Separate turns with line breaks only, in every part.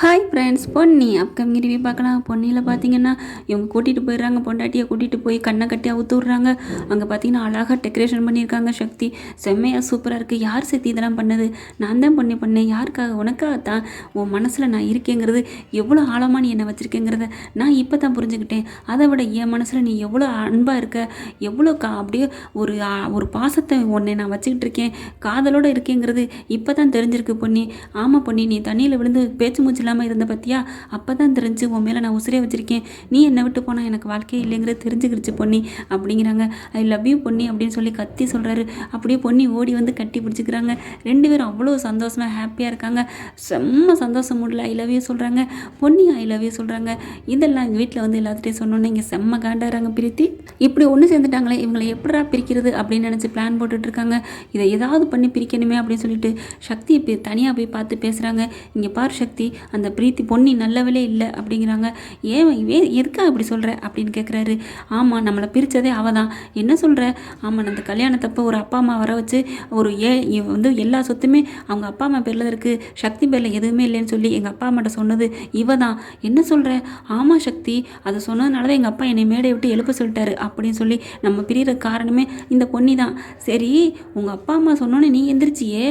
Hi friends Ponni. Upcoming review பார்க்கலாம். பொன்னியில் பார்த்தீங்கன்னா இவங்க கூட்டிகிட்டு போயிடுறாங்க பொண்டாட்டியை கூட்டிகிட்டு போய் கண்ணை கட்டி அவுத்து விட்றாங்க. அங்கே பார்த்தீங்கன்னா அழகாக டெக்கரேஷன் பண்ணியிருக்காங்க சக்தி. செம்மையாக சூப்பராக இருக்குது யார் சக்தி இதெல்லாம் பண்ணது? நான் தான் பொன்னி பண்ணேன். யாருக்காக? உனக்காக தான். உன் மனசில் நான் இருக்கேங்கிறது எவ்வளோ ஆழமாக நீ என்னை வச்சுருக்கேங்கிறத நான் இப்போ தான் புரிஞ்சுக்கிட்டேன். அதை விட என் மனசில் நீ எவ்வளோ அன்பாக இருக்க? எவ்வளோ கா அப்படியே ஒரு ஒரு பாசத்தை உன்னை நான் வச்சுக்கிட்டு இருக்கேன். காதலோடு இருக்கேங்கிறது இப்போ தான் தெரிஞ்சிருக்கு பொன்னி. ஆமாம் பொன்னி நீ தண்ணியில் விழுந்து பேச்சு மூச்சில் இல்லாமல் இருந்த பார்த்தியா அப்போ தான் தெரிஞ்சு உன் மேலே நான் உசிரே வச்சுருக்கேன். நீ என்னை விட்டு போனால் எனக்கு வாழ்க்கையே இல்லைங்கிறது தெரிஞ்சுக்கிடுச்சு பொன்னி. அப்படிங்கிறாங்க. ஐ லவ் யூ பொன்னி அப்படின்னு சொல்லி கத்தி சொல்கிறாரு அப்படியே பொன்னி ஓடி வந்து கட்டி பிடிச்சிக்கிறாங்க. ரெண்டு பேரும் அவ்வளோ சந்தோஷமாக ஹாப்பியாக இருக்காங்க. செம்ம சந்தோஷம் முடியல ஐ லவ் யூ சொல்கிறாங்க பொன்னி ஐ லவ் யூ சொல்கிறாங்க இதெல்லாம் எங்கள் வீட்டில் வந்து எல்லாத்துட்டையும் சொன்னோன்னே இங்கே செம்ம காண்டாகிறாங்க பிரித்தி. இப்படி ஒன்று சேர்ந்துட்டாங்களே இவங்களை எப்படா பிரிக்கிறது அப்படின்னு நினச்சி பிளான் போட்டுட்ருக்காங்க. இதை ஏதாவது பண்ணி பிரிக்கணுமே அப்படின்னு சொல்லிட்டு சக்தியை இப்போ தனியாக போய் பார்த்து பேசுகிறாங்க இங்கே பார் சக்தி அந்த பிரீத்தி பொன்னி நல்லவளே இல்லை அப்படிங்கிறாங்க. ஏன் ஏன் எதுக்கா அப்படி சொல்கிற அப்படின்னு கேட்குறாரு ஆமாம் நம்மளை பிரித்ததே அவ தான் என்ன சொல்கிற ஆமாம் அந்த கல்யாணத்தப்போ ஒரு அப்பா அம்மா வர வச்சு ஒரு ஏ வந்து எல்லா சொத்துமே அவங்க அப்பா அம்மா பேரில் இருக்குது சக்தி பேரில் எதுவுமே இல்லைன்னு சொல்லி எங்கள் அப்பா அம்மாட்ட சொன்னது இவ தான் என்ன சொல்கிற ஆமாம் சக்தி. அதை சொன்னதுனால தான் எங்கள் அப்பா என்னை மேடை விட்டு எழுப்ப சொல்லிட்டாரு. அப்படின்னு சொல்லி நம்ம பிரிகிற காரணமே இந்த பொன்னி தான் சரி உங்கள் அப்பா அம்மா சொன்னோன்னே நீ எந்திரிச்சியே.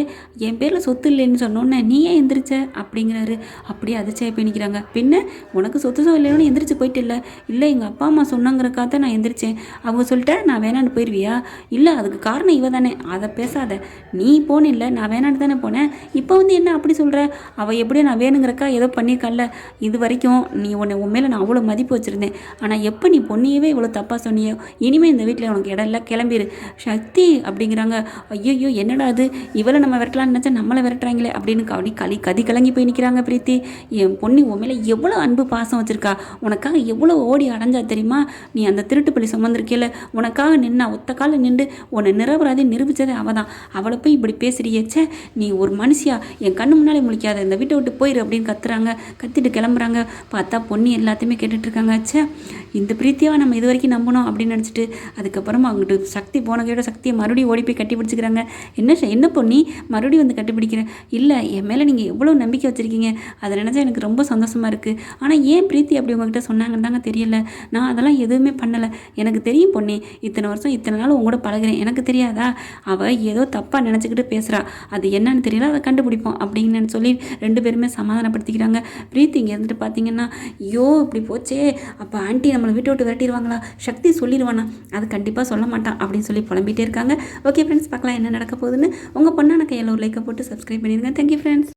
என் பேரில் சொத்து இல்லைன்னு சொன்னோன்னே நீ ஏன் எந்திரிச்ச? அப்படிங்கிறாரு. அப்படியே அதிர்ச்சியாக போய் நிற்கிறாங்க பின்ன உனக்கு சொத்து சோ இல்லைன்னு எந்திரிச்சு போயிட்டு இல்லை இல்லை எங்கள் அப்பா அம்மா சொன்னாங்கிறக்காக தான் நான் எந்திரிச்சேன். அவங்க சொல்லிட்டேன் நான் வேணான்னு போயிடுவியா இல்லை அதுக்கு காரணம் இவ தானே. அதை பேசாத. நீ போனில்ல. நான் வேணான்னு தானே போனேன். இப்போ வந்து என்ன அப்படி சொல்கிற அவள் எப்படியோ நான் வேணுங்கிறக்கா ஏதோ பண்ணியிருக்கல இது வரைக்கும் நீ உன்னை உன் மேலே நான் அவ்வளோ மதிப்பு வச்சுருந்தேன். ஆனால் எப்போ நீ பொண்ணையவே இவ்வளோ தப்பாக சொன்னியோ? இனிமேல் இந்த வீட்டில் உனக்கு இடம் இல்லை. கிளம்பிடு சக்தி! அப்படிங்கிறாங்க. ஐயோ என்னடா அது இவளை நம்ம விரட்டலாம்னு நினச்சா நம்மளை விரட்டுறாங்களே. அப்படின்னு கவனி களி கதி கலங்கி போய் நிற்கிறாங்க பிரீத்தி. என் பொண்ணு உன் மேலே எவ்வளோ அன்பு பாசம் வச்சுருக்கா? உனக்காக எவ்வளோ ஓடி அடைஞ்சா தெரியுமா? நீ அந்த திருட்டு பள்ளி சுமந்திருக்கேல உனக்காக நின்னா ஒத்த கால நின்று உன்னை நிரபராதி நிரூபித்ததே அவ தான் அவளை போய் இப்படி பேசுறியேச்சே நீ ஒரு மனுஷியா? என் கண்ணு முன்னாலே முழிக்காத. இந்த வீட்டை விட்டு போயிரு அப்படின்னு கத்துறாங்க. கத்திட்டு கிளம்புறாங்க. பார்த்தா பொண்ணு எல்லாத்தையுமே கேட்டுட்ருக்காங்க ச்சே! இந்த பிரீத்தியாவை நம்ம இது வரைக்கும் நம்பணும் அப்படின்னு நினச்சிட்டு அதுக்கப்புறமா அவங்ககிட்ட சக்தி போன சக்தியை மறுபடியும் ஓடி போய் கட்டி பிடிச்சிக்கிறாங்க. என்ன என்ன பொண்ணி? மறுபடியும் வந்து கட்டி பிடிக்கிறேன் இல்லை என் மேலே நீங்கள் எவ்வளோ நம்பிக்கை வச்சுருக்கீங்க? அதை நினச்சா எனக்கு ரொம்ப சந்தோஷமாக இருக்குது ஆனால் ஏன் பிரீத்தி அப்படி உங்ககிட்ட சொன்னாங்கன்னு தாங்க தெரியல. நான் அதெல்லாம் எதுவுமே பண்ணலை. எனக்கு தெரியும் பொண்ணே இத்தனை வருஷம் இத்தனை நாள் உங்களோட பழகுறேன். எனக்கு தெரியாதா? அவள் ஏதோ தப்பாக நினச்சிக்கிட்டு பேசுகிறா அது என்னன்னு தெரியல அதை கண்டுபிடிப்போம் அப்படின்னு சொல்லி ரெண்டு பேருமே சமாதானப்படுத்திக்கிறாங்க. பிரீத்தி இங்கே இருந்துட்டு பார்த்தீங்கன்னா ஐயோ இப்படி போச்சே. அப்போ ஆண்டி நம்மளை வீட்டை விட்டு விரட்டிடுவாங்களா? சக்தி சொல்லிடுவானா? அது கண்டிப்பாக சொல்ல மாட்டான் அப்படின்னு சொல்லி புலம்பிட்டே இருக்காங்க. ஓகே ஃப்ரெண்ட்ஸ் பார்க்கலாம் என்ன நடக்க போகுதுன்னு. உங்கள் பொண்ணான கையில் ஒரு லைக்கை போட்டு சப்ஸ்கிரைப் பண்ணிடுங்க. Thank you friends